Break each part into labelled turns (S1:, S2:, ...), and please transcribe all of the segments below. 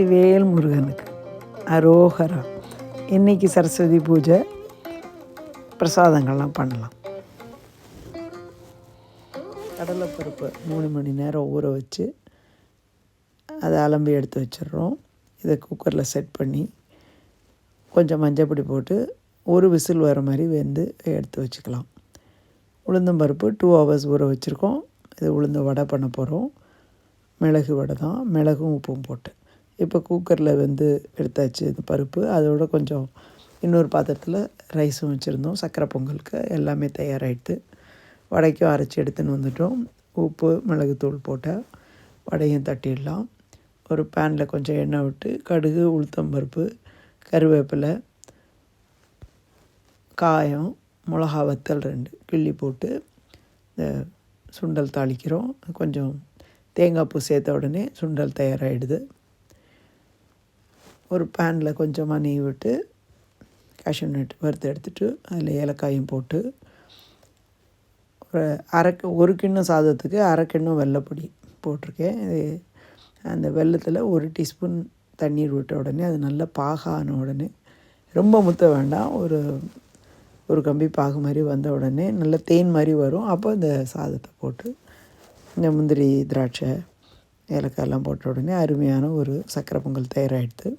S1: வெற்றிவேல் முருகனுக்கு அரோகரா. இன்றைக்கி சரஸ்வதி பூஜை. பிரசாதங்கள்லாம் பண்ணலாம். கடலைப்பருப்பு மூணு மணி நேரம் ஊற வச்சு அதை அலம்பி எடுத்து வச்சிடுறோம். இதை குக்கரில் செட் பண்ணி கொஞ்சம் மஞ்சப்பொடி போட்டு ஒரு விசில் வர மாதிரி வெந்து எடுத்து வச்சுக்கலாம். உளுந்தம்பருப்பு டூ ஹவர்ஸ் ஊற வச்சுருக்கோம். இது உளுந்த வடை பண்ண போகிறோம் மிளகு வடை தான். மிளகும் உப்பும் போட்டு. இப்போ குக்கரில் வந்து எடுத்தாச்சு இந்த பருப்பு. அதோட கொஞ்சம் இன்னொரு பாத்திரத்தில் ரைஸும் வச்சுருந்தோம். சக்கரை பொங்கலுக்கு எல்லாமே தயாராகிடுது வடைக்கும் அரைச்சி எடுத்துன்னு வந்துட்டோம். உப்பு மிளகுத்தூள் போட்டால் வடையும் தட்டிடலாம். ஒரு பேனில் கொஞ்சம் எண்ணெய் விட்டு கடுகு உளுத்தம் பருப்பு கருவேப்பிலை காயம் மிளகா வத்தல் ரெண்டு கிள்ளி போட்டு இந்த சுண்டல் தாளிக்கிறோம். கொஞ்சம் தேங்காய் பூ சேர்த்த உடனே சுண்டல் தயாராகிடுது ஒரு பேனில் கொஞ்சமாக நெய் விட்டு கேஷ்யூ நட் வறுத்து எடுத்துட்டு அதில் ஏலக்காயும் போட்டு ஒரு அரை ஒரு கிண்ணம் சாதத்துக்கு அரை கிண்ணம் வெள்ளைப்பொடி போட்டிருக்கேன். இது அந்த வெள்ளத்தில் ஒரு டீஸ்பூன் தண்ணீர் விட்ட உடனே அது நல்லா பாகான உடனே ரொம்ப முத்த வேண்டாம். ஒரு ஒரு கம்பி பாகு மாதிரி வந்த உடனே நல்ல தேன் மாதிரி வரும். அப்போ இந்த சாதத்தை போட்டு இந்த முந்திரி திராட்சை ஏலக்காயெல்லாம் போட்ட உடனே அருமையான ஒரு சக்கரை பொங்கல் தயாராகிடுது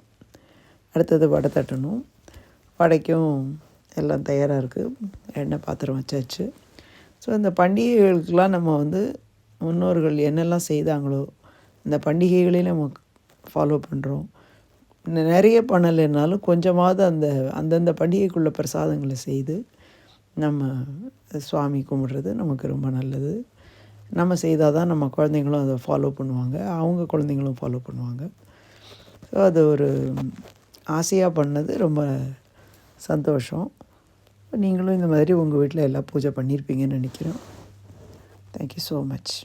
S1: அடுத்தது வடை தட்டணும். வடைக்கும் எல்லாம் தயாராக இருக்குது எண்ணெய் பாத்திரம் வச்சாச்சு. ஸோ இந்த பண்டிகைகளுக்கெலாம் நம்ம வந்து முன்னோர்கள் என்னெல்லாம் செய்தாங்களோ இந்த பண்டிகைகளையும் நம்ம ஃபாலோ பண்ணுறோம் நிறைய பண்ணலைன்னாலும் கொஞ்சமாவது அந்த அந்தந்த பண்டிகைக்குள்ள பிரசாதங்களை செய்து நம்ம சுவாமி கும்பிட்றது நமக்கு ரொம்ப நல்லது. நம்ம செய்தால் தான் நம்ம குழந்தைங்களும் அதை ஃபாலோ பண்ணுவாங்க. அவங்க குழந்தைங்களும் ஃபாலோ பண்ணுவாங்க. ஸோ அது ஒரு ஆசையாக பண்ணது ரொம்ப சந்தோஷம். நீங்களும் இந்த மாதிரி உங்கள் வீட்டில் எல்லாம் பூஜை பண்ணியிருப்பீங்கன்னு நினைக்கிறோம். Thank you so much